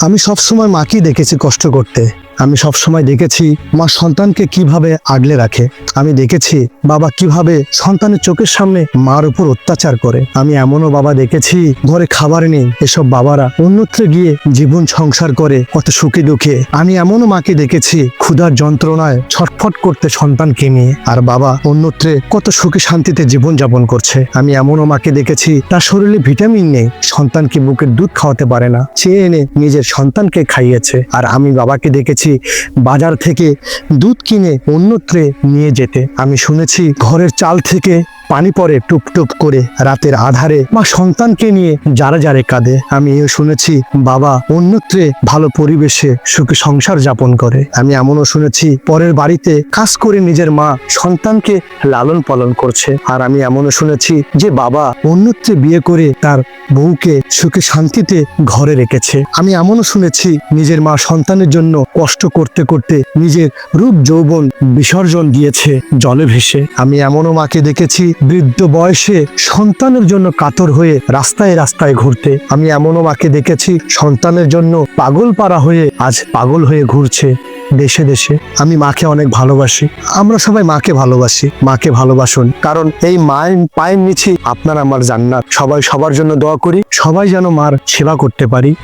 আমি সবসময় মাকেই দেখেছি কষ্ট করতে। আমি সবসময় দেখেছি মা সন্তানকে কীভাবে আগলে রাখে। আমি দেখেছি বাবা কীভাবে সন্তানের চোখের সামনে মার উপর অত্যাচার করে। আমি এমনও বাবা দেখেছি, ঘরে খাবার নেই, এসব বাবারা অন্যত্রে গিয়ে জীবন সংসার করে, কত সুখে দুঃখে। আমি এমনও মাকে দেখেছি, ক্ষুধার যন্ত্রণায় ছটফট করতে সন্তানকে নিয়ে। আর বাবা অন্যত্রে কত সুখে শান্তিতে জীবন যাপন করছে। আমি এমনও মাকে দেখেছি, তার শরীরে ভিটামিন নেই, সন্তানকে বুকের দুধ খাওয়াতে পারে না। চেয়ে এনে নিজের সন্তানকে খাইয়েছে। আর আমি বাবাকে দেখেছি বাজার থেকে দুধ কিনে অন্যত্রে নিয়ে যেতে। আমি শুনেছি ঘরের চাল থেকে পানি পড়ে টুপটুপ করে রাতের আধারে মা সন্তানকে নিয়ে যারা যারে কাঁদে। আমি এও শুনেছি বাবা অন্যত্রে ভালো পরিবেশে সুখে সংসার যাপন করে। আমি এমনও শুনেছি পরের বাড়িতে কাজ করে নিজের মা সন্তানকে লালন পালন করছে। আর আমি এমনও শুনেছি যে বাবা অন্যত্রে বিয়ে করে তার বউকে সুখে শান্তিতে ঘরে রেখেছে। আমি এমনও শুনেছি নিজের মা সন্তানের জন্য কষ্ট করতে করতে নিজের রূপ যৌবন বিসর্জন দিয়েছে জলে ভেসে। আমি এমনও মাকে দেখেছি বৃদ্ধ বয়সে সন্তানের জন্য কাতর হয়ে রাস্তায় রাস্তায় ঘুরতে। আমি এমনও মাকে দেখেছি, সন্তানের জন্য পাগল পাড়া হয়ে আজ পাগল হয়ে ঘুরছে দেশে দেশে। আমি মাকে অনেক ভালোবাসি। আমরা সবাই মাকে ভালোবাসি, মাকে ভালোবাসুন। কারণ এই মায়ের পায়ের নিচে আপনার আমার জান্নাত। সবাই সবার জন্য দোয়া করি, সবাই যেন মার সেবা করতে পারি।